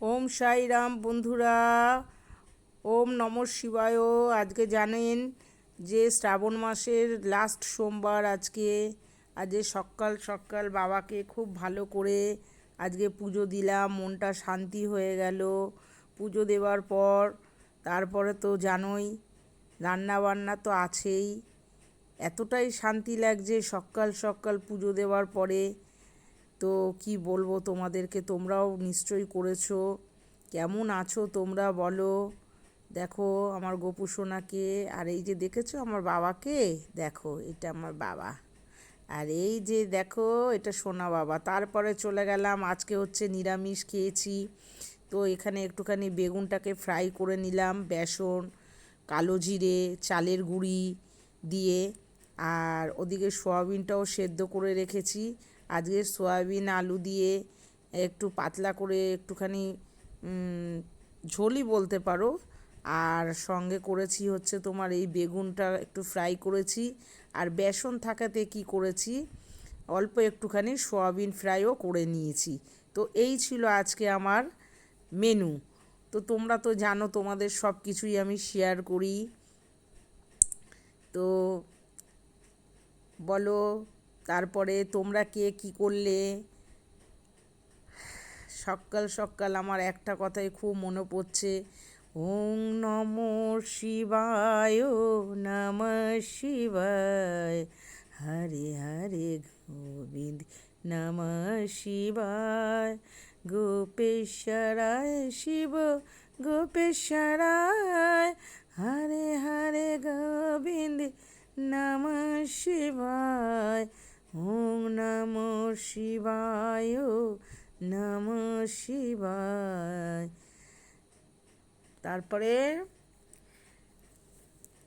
ওম সাই রাম বন্ধুরা। ওম নম শিবায়। আজকে জানেন যে শ্রাবণ মাসের লাস্ট সোমবার আজকে। আজকে সকাল সকাল বাবাকে খুব ভালো করে আজকে পুজো দিলাম, মনটা শান্তি হয়ে গেল। পুজো দেওয়ার পর, তারপরে তো জানোই রান্না বান্না তো আছেই। এতটাই শান্তি লাগছে সকাল সকাল পুজো দেওয়ার পরে। তো কি বলব তোমাদেরকে? তোমরাও নিশ্চয়ই করেছ। কেমন আছো তোমরা বলো? দেখো আমার গোপু সোনাকে, আর এই যে দেখেছ আমার বাবাকে? দেখো এটা আমার বাবা। আর এই যে দেখো এটা সোনা বাবা। তারপরে চলে গেলাম, আজকে হচ্ছে নিরামিষ খেয়েছি। তো এখানে একটুখানি বেগুনটাকে ফ্রাই করে নিলাম, বেসন, কালো জিরে, চালের গুঁড়ি দিয়ে। আর ওদিকে সোয়াবিনটাও সেদ্ধ করে রেখেছি। আজকে সয়াবিন, আলু দিয়ে একটু পাতলা করে একটুখানি ঝোলই বলতে পারো। আর সঙ্গে করেছি হচ্ছে তোমার এই বেগুনটা একটু ফ্রাই করেছি। আর বেসন থাকাতে কি করেছি, অল্প একটুখানি সয়াবিন ফ্রাইও করে নিয়েছি। তো এই ছিল আজকে আমার মেনু। তো তোমরা তো জানো, তোমাদের সব কিছুই আমি শেয়ার করি। তো বলো তারপরে তোমরা কে কি করলে? সকাল সকাল আমার একটা কথাই খুব মনে পড়ছে। ওং নম শিবায় নম শিবায়। হরে হরে গোবিন্দ নম শিবায়। গোপেশ্বরায় শিব, গোপেশ্বরায়। হরে হরে গোবিন্দ নম শিবায়। ওম নম শিবায় নম শিবায়। তারপরে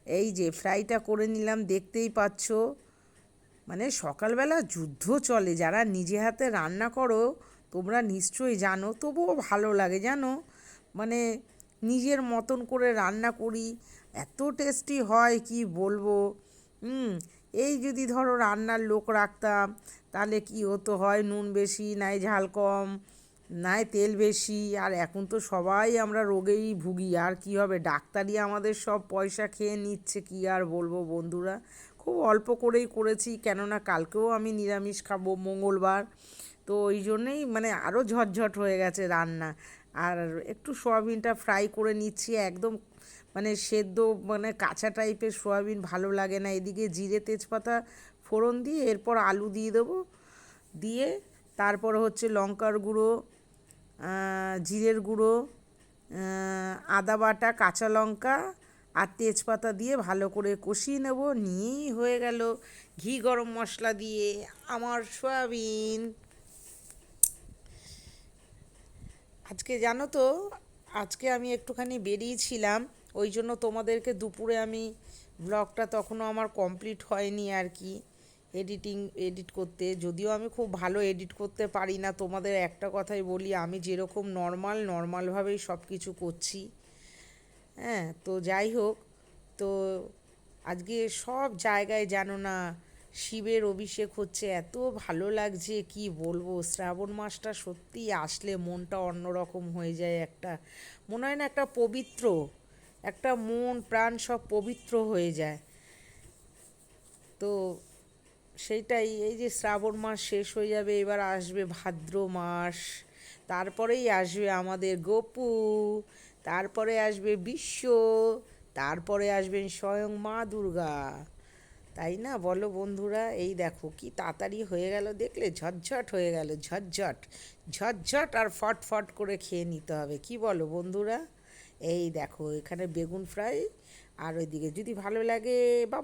এই যে ফ্রাইটা করে নিলাম, দেখতেই পাচ্ছ। মানে সকালবেলা যুদ্ধ চলে, যারা নিজে হাতে রান্না করো, তোমরা নিশ্চয়ই জানো, তবুও ভালো লাগে, জানো? মানে নিজের মতন করে রান্না করি, এত টেস্টি হয়, কি বলব? হুম এই যদি ধরো রান্নার লোক রাখতাম, তাহলে কি হতো? হয় নুন বেশি, নাই ঝাল কম, নাই তেল বেশি। আর এখন তো সবাই আমরা রোগেই ভুগি, আর কি হবে? ডাক্তারই আমাদের সব পয়সা খেয়ে নিচ্ছে, কি আর বলব বন্ধুরা? খুব অল্প করেই করেছি, কেননা কালকেও আমি নিরামিষ খাব মঙ্গলবার। তো ওই জন্যেই মানে আরও ঝটঝট হয়ে গেছে রান্না। আর একটু সোয়াবিনটা ফ্রাই করে নিচ্ছি, একদম মানে সেদ্ধ মানে কাঁচা টাইপের সোয়াবিন ভালো লাগে না। এদিকে জিরে তেজপাতা ফোড়ন দিয়ে এরপর আলু দিয়ে দেবো। দিয়ে তারপর হচ্ছে লঙ্কার গুঁড়ো জিরের গুঁড়ো আদা বাটা, কাঁচা লঙ্কা আর তেজপাতা দিয়ে ভালো করে কষিয়ে নেব। নিয়েই হয়ে গেল ঘি গরম মশলা দিয়ে আমার সয়াবিন। আজকে জানো তো, আজকে আমি একটুখানি বেরিয়েছিলাম, ওই জন্য তোমাদেরকে দুপুরে আমি ব্লগটা তখনও আমার কমপ্লিট হয়নি আর কি এডিটিং এডিট করতে। যদিও আমি খুব ভালো এডিট করতে পারি না, তোমাদের একটা কথাই বলি, আমি যেরকম নর্মাল নর্মালভাবেই সব কিছু করছি। হ্যাঁ তো যাই হোক, তো আজকে সব জায়গায় জানো না শিবের অভিষেক হচ্ছে, এত ভালো লাগছে, কি বলব? শ্রাবণ মাসটা সত্যি আসলে মনটা অন্যরকম হয়ে যায় একটা, মনে হয় না একটা পবিত্র, একটা মন, প্রাণ সব পবিত্র হয়ে যায়। তো সেইটাই, এই যে শ্রাবণ মাস শেষ হয়ে যাবে, এবার আসবে ভাদ্র মাস, তারপরেই আসবে আমাদের গোপু, তারপরে আসবে বিশ্ব, তারপরে আসবেন স্বয়ং মা দুর্গা। তাই না? বলো বন্ধুরা, এই দেখো কি তাড়াতাড়ি হয়ে গেল দেখলে? ঝটঝট হয়ে গেল, ঝটঝট। ঝটঝট আর ফটফট ফট করে খেয়ে নিতে হবে, কি বলো বন্ধুরা? এই দেখো এখানে বেগুন ফ্রাই আর ওইদিকে যদি ভালো লাগে বা